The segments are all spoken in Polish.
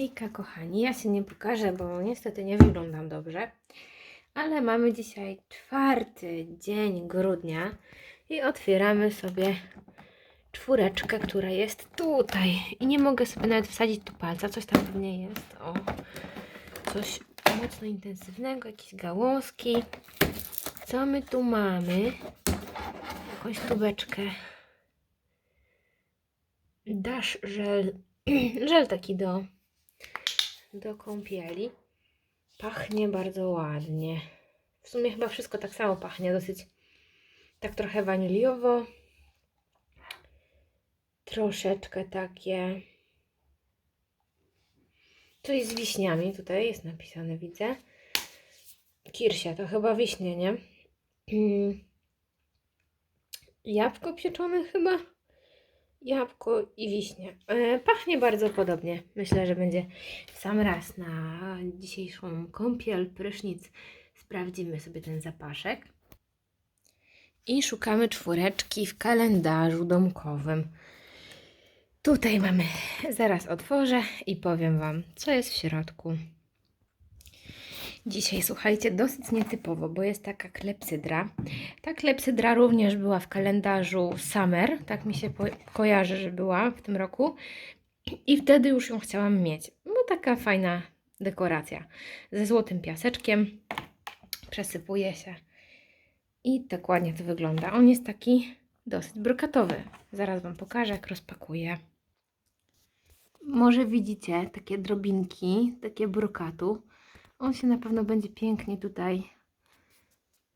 Hejka kochani, ja się nie pokażę, bo niestety nie wyglądam dobrze, ale mamy dzisiaj czwarty dzień grudnia i otwieramy sobie czwóreczkę, która jest tutaj i nie mogę sobie nawet wsadzić tu palca, coś tam pewnie jest, o, coś mocno intensywnego, jakieś gałązki. Co my tu mamy? Jakąś tubeczkę. Dasz żel, żel taki do do kąpieli. Pachnie bardzo ładnie. W sumie chyba wszystko tak samo pachnie, dosyć tak trochę waniliowo. Troszeczkę takie coś z wiśniami tutaj jest napisane, widzę. Kirsia, to chyba wiśnie, nie? Mm. Jabłko pieczone chyba? Jabłko i wiśnie. E, Pachnie bardzo podobnie. Myślę, że będzie w sam raz na dzisiejszą kąpiel, prysznic. Sprawdzimy sobie ten zapaszek. I szukamy czwóreczki w kalendarzu domkowym. Tutaj mamy, zaraz otworzę i powiem Wam, co jest w środku. Dzisiaj, słuchajcie, dosyć nietypowo, bo jest taka klepsydra. Ta klepsydra również była w kalendarzu Summer, tak mi się kojarzy, że była w tym roku. I wtedy już ją chciałam mieć, bo taka fajna dekoracja. Ze złotym piaseczkiem, przesypuje się i tak ładnie to wygląda. On jest taki dosyć brokatowy. Zaraz Wam pokażę, jak rozpakuję. Może widzicie takie drobinki, takie brokatu. On się na pewno będzie pięknie tutaj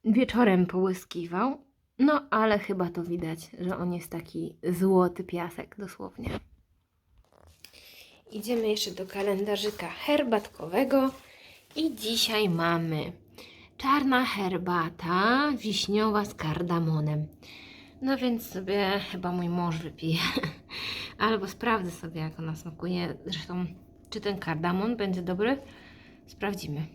wieczorem połyskiwał. No, ale chyba to widać, że on jest taki złoty piasek dosłownie. Idziemy jeszcze do kalendarzyka herbatkowego i dzisiaj mamy czarna herbata wiśniowa z kardamonem. No więc sobie chyba mój mąż wypije. Albo sprawdzę sobie, jak ona smakuje. Zresztą, czy ten kardamon będzie dobry? Sprawdzimy.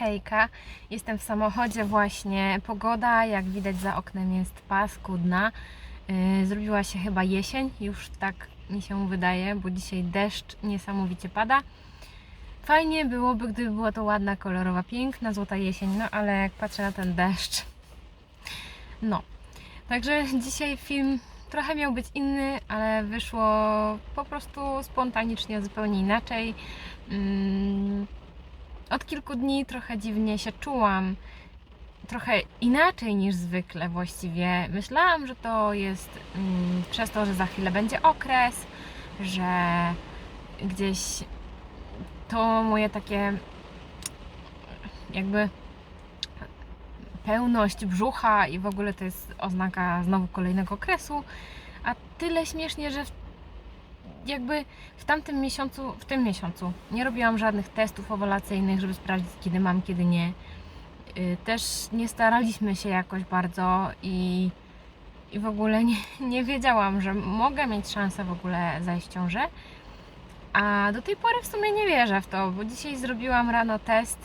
Hejka, jestem w samochodzie właśnie. Pogoda, jak widać za oknem jest paskudna. Yy, Zrobiła się chyba jesień, już tak mi się wydaje, bo dzisiaj deszcz niesamowicie pada. Fajnie byłoby, gdyby była to ładna, kolorowa, piękna, złota jesień, no ale jak patrzę na ten deszcz, no. Także dzisiaj film trochę miał być inny, ale wyszło po prostu spontanicznie, zupełnie inaczej. Mm, od kilku dni trochę dziwnie się czułam. Trochę inaczej niż zwykle właściwie. Myślałam, że to jest mm, przez to, że za chwilę będzie okres, że gdzieś to moje takie jakby pełność brzucha i w ogóle to jest oznaka znowu kolejnego okresu. A tyle śmiesznie, że w jakby w tamtym miesiącu, w tym miesiącu nie robiłam żadnych testów owulacyjnych, żeby sprawdzić kiedy mam, kiedy nie. Y, Też nie staraliśmy się jakoś bardzo i, i w ogóle nie, nie wiedziałam, że mogę mieć szansę w ogóle zajść ciążę. A do tej pory w sumie nie wierzę w to, bo dzisiaj zrobiłam rano test.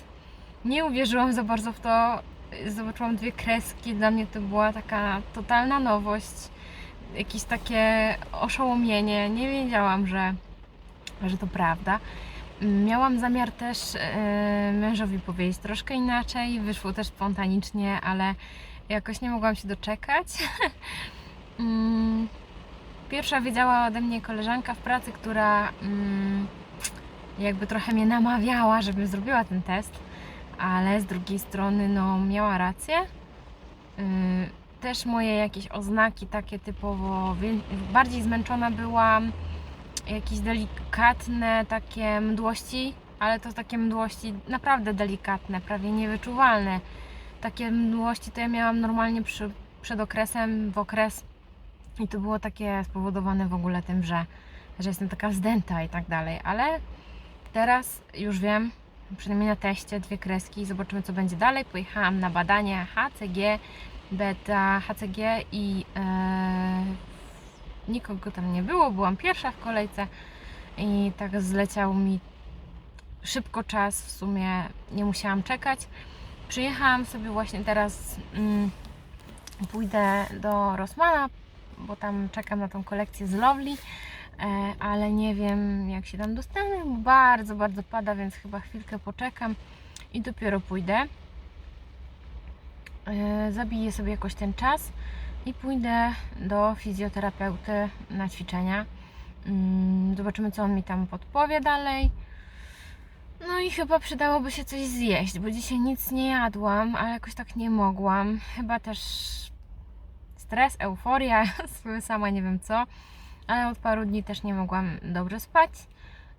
Nie uwierzyłam za bardzo w to. Y, Zobaczyłam dwie kreski, dla mnie to była taka totalna nowość jakieś takie oszołomienie. Nie wiedziałam, że, że to prawda. Miałam zamiar też e, mężowi powiedzieć troszkę inaczej, wyszło też spontanicznie, ale jakoś nie mogłam się doczekać. Mm, Pierwsza wiedziała ode mnie koleżanka w pracy, która mm, jakby trochę mnie namawiała, żebym zrobiła ten test, ale z drugiej strony no miała rację. Też moje jakieś oznaki takie typowo, bardziej zmęczona byłam, jakieś delikatne takie mdłości, ale to takie mdłości naprawdę delikatne, prawie niewyczuwalne. Takie mdłości to ja miałam normalnie przy, przed okresem, w okres i to było takie spowodowane w ogóle tym, że, że jestem taka zdęta i tak dalej, ale teraz już wiem, przynajmniej na teście dwie kreski, zobaczymy co będzie dalej. Pojechałam na badanie HCG, beta, HCG i e, nikogo tam nie było, byłam pierwsza w kolejce i tak zleciał mi szybko czas, w sumie nie musiałam czekać. Przyjechałam sobie właśnie teraz, mm, pójdę do Rossmana, bo tam czekam na tą kolekcję z Lovely, e, ale nie wiem jak się tam dostanę, bo bardzo, bardzo pada, więc chyba chwilkę poczekam i dopiero pójdę. E, Zabiję sobie jakoś ten czas i pójdę do fizjoterapeuty na ćwiczenia. Mm, Zobaczymy, co on mi tam podpowie dalej. No i chyba przydałoby się coś zjeść, bo dzisiaj nic nie jadłam, ale jakoś tak nie mogłam. Chyba też stres, euforia, sama nie wiem co, ale od paru dni też nie mogłam dobrze spać.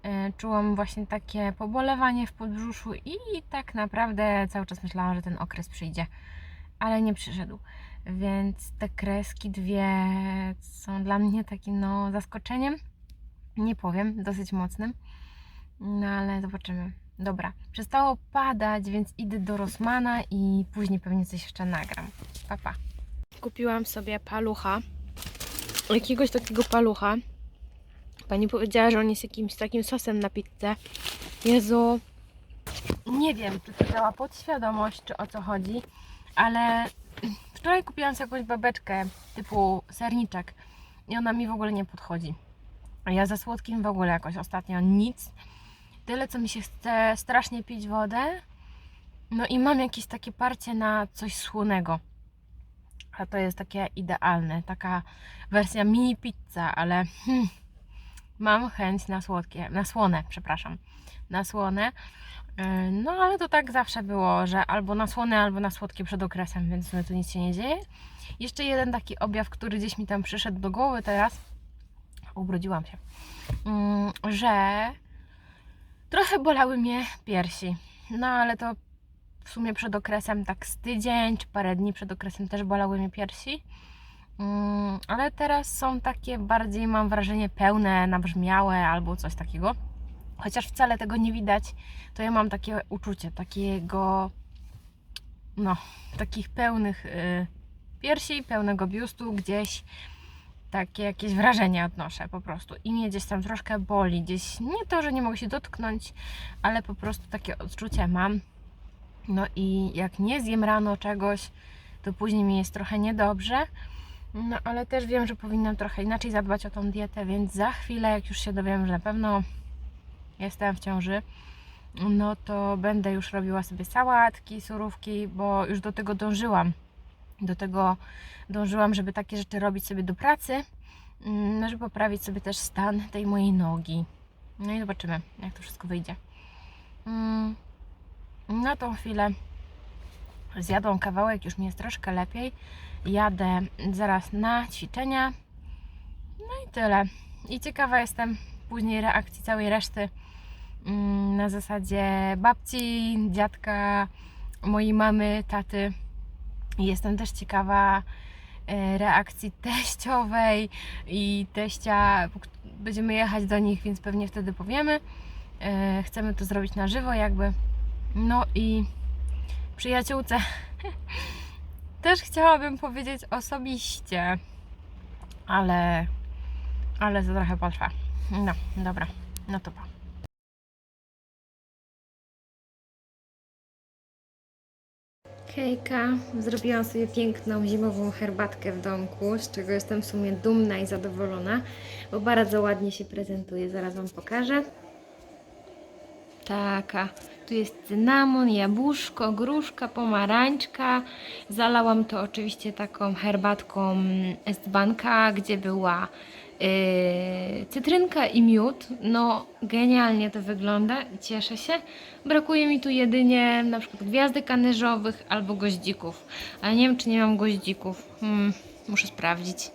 E, Czułam właśnie takie pobolewanie w podbrzuszu i tak naprawdę cały czas myślałam, że ten okres przyjdzie, ale nie przyszedł. Więc te kreski dwie są dla mnie takim no zaskoczeniem. Nie powiem, dosyć mocnym. No ale zobaczymy. Dobra, przestało padać, więc idę do Rosmana i później pewnie coś jeszcze nagram. Pa, pa. Kupiłam sobie palucha. Jakiegoś takiego palucha. Pani powiedziała, że on jest jakimś takim sosem na pizzę. Jezu. Nie wiem, czy to działa podświadomość, czy o co chodzi, ale wczoraj kupiłam sobie jakąś babeczkę typu serniczek i ona mi w ogóle nie podchodzi. A ja za słodkim w ogóle jakoś ostatnio nic. Tyle, co mi się chce strasznie pić wodę. No i mam jakieś takie parcie na coś słonego. A to jest takie idealne. Taka wersja mini pizza, ale hmm, mam chęć na słodkie, na słone, przepraszam. Na słone. Yy, No ale to tak zawsze było, że albo na słone, albo na słodkie przed okresem, więc w tu nic się nie dzieje. Jeszcze jeden taki objaw, który gdzieś mi tam przyszedł do głowy teraz. Ubrudziłam się. Mm, Że trochę bolały mnie piersi. No ale to w sumie przed okresem tak z tydzień czy parę dni przed okresem też bolały mnie piersi. Mm, ale teraz są takie bardziej, mam wrażenie, pełne, nabrzmiałe albo coś takiego. Chociaż wcale tego nie widać, to ja mam takie uczucie takiego, no, takich pełnych y, piersi, pełnego biustu, gdzieś takie jakieś wrażenie odnoszę po prostu. I mnie gdzieś tam troszkę boli, gdzieś nie to, że nie mogę się dotknąć, ale po prostu takie odczucie mam. No i jak nie zjem rano czegoś, to później mi jest trochę niedobrze. No ale też wiem, że powinnam trochę inaczej zadbać o tą dietę, więc za chwilę, jak już się dowiem, że na pewno jestem w ciąży, no to będę już robiła sobie sałatki, surówki, bo już do tego dążyłam. Do tego dążyłam, żeby takie rzeczy robić sobie do pracy, mm, no, żeby poprawić sobie też stan tej mojej nogi. No i zobaczymy, jak to wszystko wyjdzie. Mm, Na tą chwilę zjadłam kawałek, już mi jest troszkę lepiej. Jadę zaraz na ćwiczenia. No i tyle. I ciekawa jestem później reakcji całej reszty na zasadzie babci, dziadka, mojej mamy, taty. Jestem też ciekawa e, reakcji teściowej i teścia. Będziemy jechać do nich, więc pewnie wtedy powiemy. E, Chcemy to zrobić na żywo, jakby. No i przyjaciółce też chciałabym powiedzieć osobiście, ale, ale to trochę potrwa. No, dobra, no to pa. Hejka, zrobiłam sobie piękną zimową herbatkę w domku, z czego jestem w sumie dumna i zadowolona, bo bardzo ładnie się prezentuje, zaraz Wam pokażę. Taka. Tu jest cynamon, jabłuszko, gruszka, pomarańczka. Zalałam to oczywiście taką herbatką z banka, gdzie była yy, cytrynka i miód. No, genialnie to wygląda i cieszę się. Brakuje mi tu jedynie na przykład gwiazdek anyżowych albo goździków. Ale nie wiem, czy nie mam goździków. Hmm, muszę sprawdzić.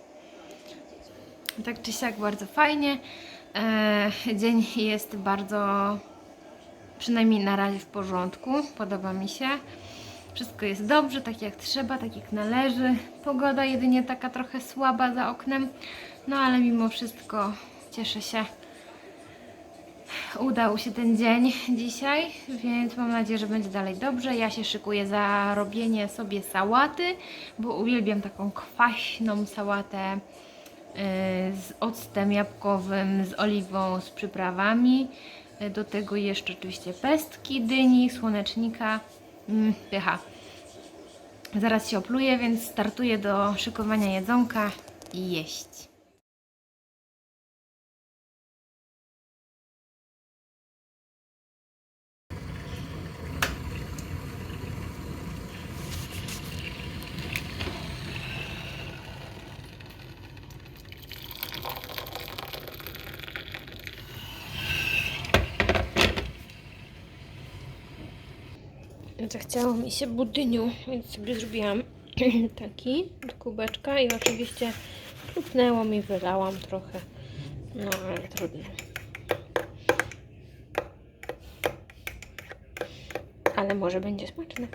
Tak czy siak bardzo fajnie. E, dzień jest bardzo, przynajmniej na razie w porządku. Podoba mi się. Wszystko jest dobrze, tak jak trzeba, tak jak należy. Pogoda jedynie taka trochę słaba za oknem. No ale mimo wszystko cieszę się. Udał się ten dzień dzisiaj, więc mam nadzieję, że będzie dalej dobrze. Ja się szykuję za robienie sobie sałaty, bo uwielbiam taką kwaśną sałatę y, z octem jabłkowym, z oliwą, z przyprawami. Y, Do tego jeszcze oczywiście pestki, dyni, słonecznika, mm, pycha. Zaraz się opluję, więc startuję do szykowania jedzonka i jeść. Zachciało mi się budyniu, więc sobie zrobiłam taki do kubeczka i oczywiście chlupnęło mi, wylałam trochę. No ale trudno. Ale może będzie smaczne.